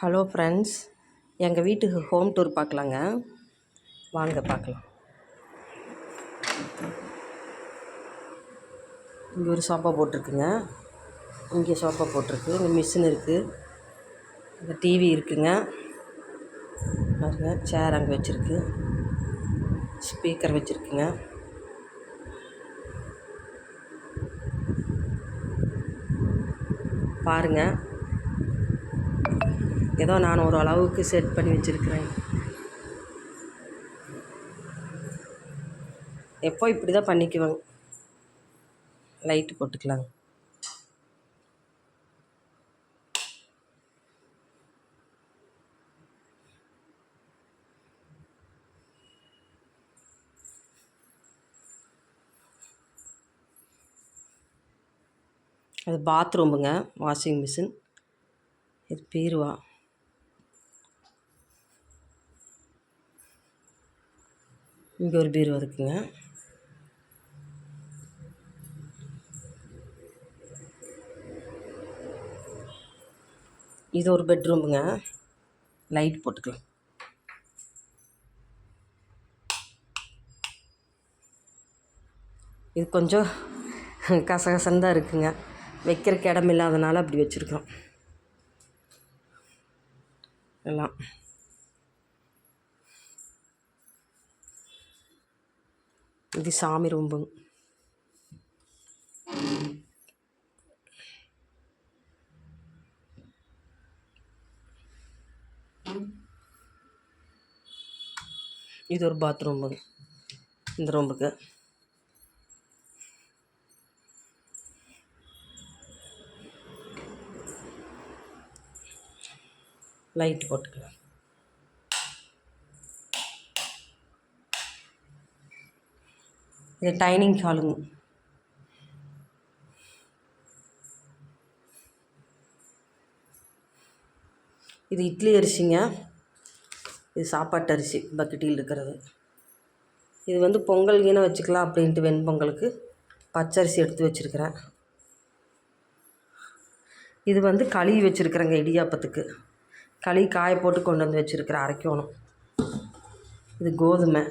Hello friends எங்கள் வீட்டுக்கு home tour பார்க்கலாங்க. வாங்க பார்க்கலாம். இங்கே ஒரு சோஃபா போட்டிருக்குங்க. இங்கே சோஃபா போட்டிருக்கு. இங்கே மிஷின் இருக்குது இங்கே டிவி இருக்குங்க. பாருங்க சேர் அங்கே வச்சுருக்கு. ஸ்பீக்கர் வச்சுருக்குங்க. பாருங்கள் ஏதோ நான் ஒரு அளவுக்கு செட் பண்ணி வச்சுருக்கிறேன். எப்போ இப்படி தான் பண்ணிக்குவேங்க லைட்டு போட்டுக்கலாங்க அது பாத்ரூமுங்க வாஷிங் மிஷின் இது பீருவா. இங்கே ஒரு பீரோ இருக்குங்க. இது ஒரு பெட்ரூமுங்க. லைட் போட்டுக்கலாம். இது கொஞ்சம் கசகசன்னு தான் இருக்குங்க. வைக்கிறக்கு இடம் இல்லாதனால அப்படி வச்சுருக்கோம் எல்லாம். இது சாமி ரூம்புங்க. இது ஒரு பாத்ரூமுங்க இந்த ரூமுக்கு லைட் போட்டுக்கலாம். இது டைனிங் ஹாலுங்க. இது இட்லி அரிசிங்க. இது சாப்பாட்டு அரிசி பக்கெட்டில் இருக்கிறது. இது வந்து பொங்கல் கீன வச்சுக்கலாம் அப்படின்ட்டு வெண்பொங்கலுக்கு பச்சரிசி எடுத்து வச்சுருக்கிறேன். இது வந்து களி வச்சுருக்குறேங்க இடியாப்பத்துக்கு. களி காய போட்டு கொண்டு வந்து வச்சுருக்கிறேன் அரைக்கணும். இது கோதுமை.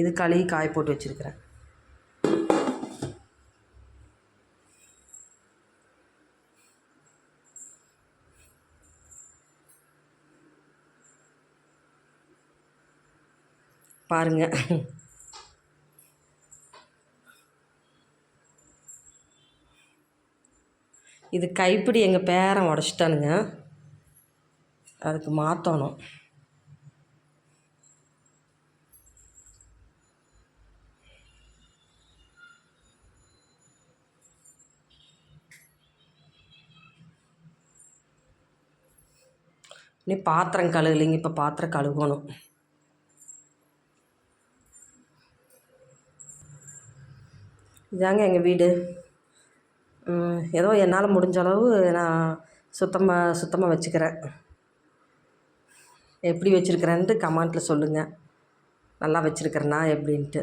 இது களி காய போட்டு வச்சுருக்கிறேன். பாருங்கள் இது கைப்பிடி எங்கள் பேரன் உடச்சிட்டானுங்க. அதுக்கு மாற்றணும் நீ பாத்திரம் கழுகலைங்க இப்போ பாத்திரம் கழுவணும். இதாங்க எங்கள் வீடு. ஏதோ என்னால் முடிஞ்ச அளவு நான் சுத்தமாக சுத்தமாக வச்சுக்கிறேன். எப்படி வச்சுருக்கிறேன்ட்டு கமெண்ட்டில் சொல்லுங்கள் நல்லா வச்சுருக்கிறேனா எப்படின்ட்டு.